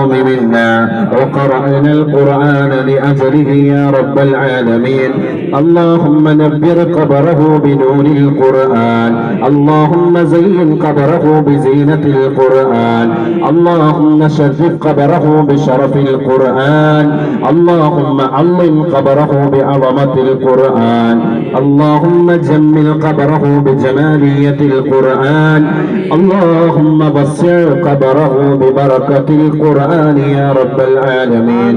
المرحوم منا وقرأنا القرآن لأجله يا رب العالمين. اللهم نبر قبره بنور القرآن. اللهم زين قبره بزينة القرآن. اللهم شرف قبره بشرف القرآن. اللهم علم قبره بعظمة القرآن. اللهم جمل قبره بجمالية القرآن. اللهم وسع قبره ببركة القرآن. يا رب العالمين.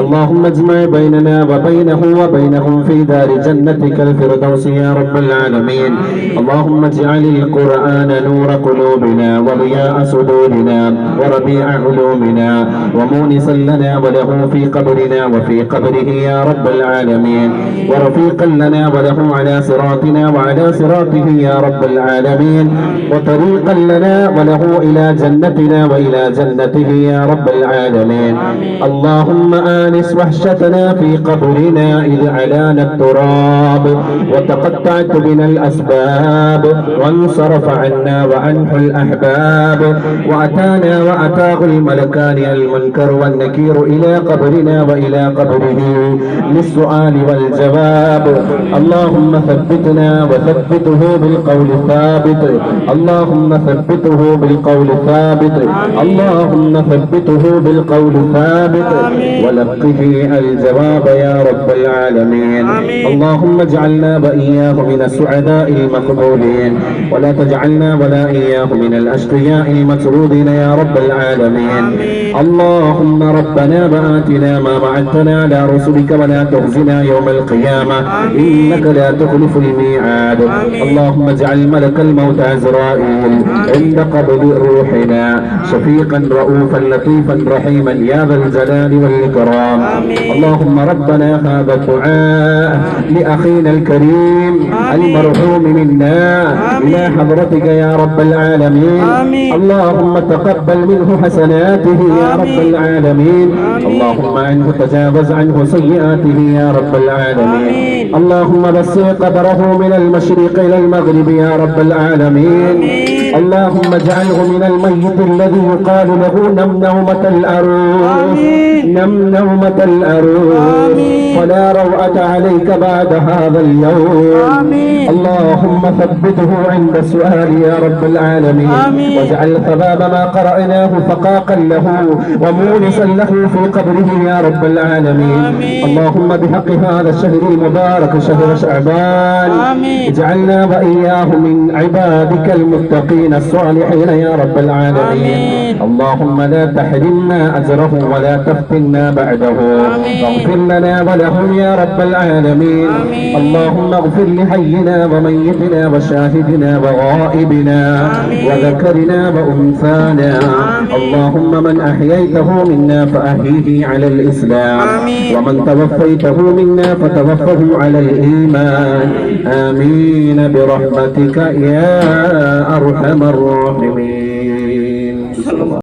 اللهم اجمع بيننا وبينه وبينهم في دار جنتك الفردوس يا رب العالمين. اللهم اجعل القرآن نور قلوبنا وضياء صدورنا وربيع علومنا ومونسا لنا وله في قبرنا وفي قبره يا رب العالمين. ورفيقا لنا وله على صراطنا وعلى صراطه يا رب العالمين. وطريقا لنا وله إلى جنتنا وإلى جنته يا رب العالمين اللهم آنس وحشتنا في قبرنا إذ علانا التراب. وتقطعت بنا الأسباب. وانصرف عنا وعنه الأحباب. وأتانا وأتاه الملكان المنكر والنكير إلى قبرنا وإلى قبره للسؤال والجواب. اللهم ثبتنا وثبته بالقول الثابت اللهم ثبته بالقول الثابت اللهم ثبته بالقول الثابت ولقه الجواب يا رب العالمين. اللهم اجعلنا وإياه من السعداء المقبولين. ولا تجعلنا ولا إياه من الأشقياء المطرودين يا رب العالمين. اللهم ربنا وآتنا ما وعدتنا على رسلك ولا تخزنا يوم القيامة. إنك لا تخلف الميعاد. اللهم اجعل ملك الموت عزرائيل عند قبض روحنا. شفيقا رؤوفا لطيفا رحيما يا ذا الجلال والإكرام. اللهم ربنا هذا الدعاء لأخينا الكريم المرحوم منا إلى حضرتك يا رب العالمين. اللهم تقبل منه حسناته يا رب العالمين. اللهم عنه تجاوز عنه سيئاته يا رب العالمين. اللهم بسع قبره من المشرق إلى المغرب يا رب العالمين. اللهم اجعله من الميت الذي يقال له نم نومة الأروس نم نومة الأروس ولا روعة عليك بعد هذا اليوم. اللهم ثبته عند السؤال يا رب العالمين. واجعل ثواب ما قرأناه فقاقا له ومونسا له في قبره يا رب العالمين. اللهم بحق هذا الشهر المبارك شهر شعبان. اجعلنا وإياه من عبادك المتقين الصالحين يا رب العالمين. اللهم لا تحرمنا أجره ولا تفتنا بعده. واغفر لنا ولهم يا رب العالمين. اللهم اغفر لحينا وميتنا وشاهدنا وغائبنا وذكرنا وأنثانا. اللهم من أحييته منا فأحيه على الإسلام. ومن توفيته منا فتوفه على الإيمان. آمين. برحمتك يا أرحم الراحمين.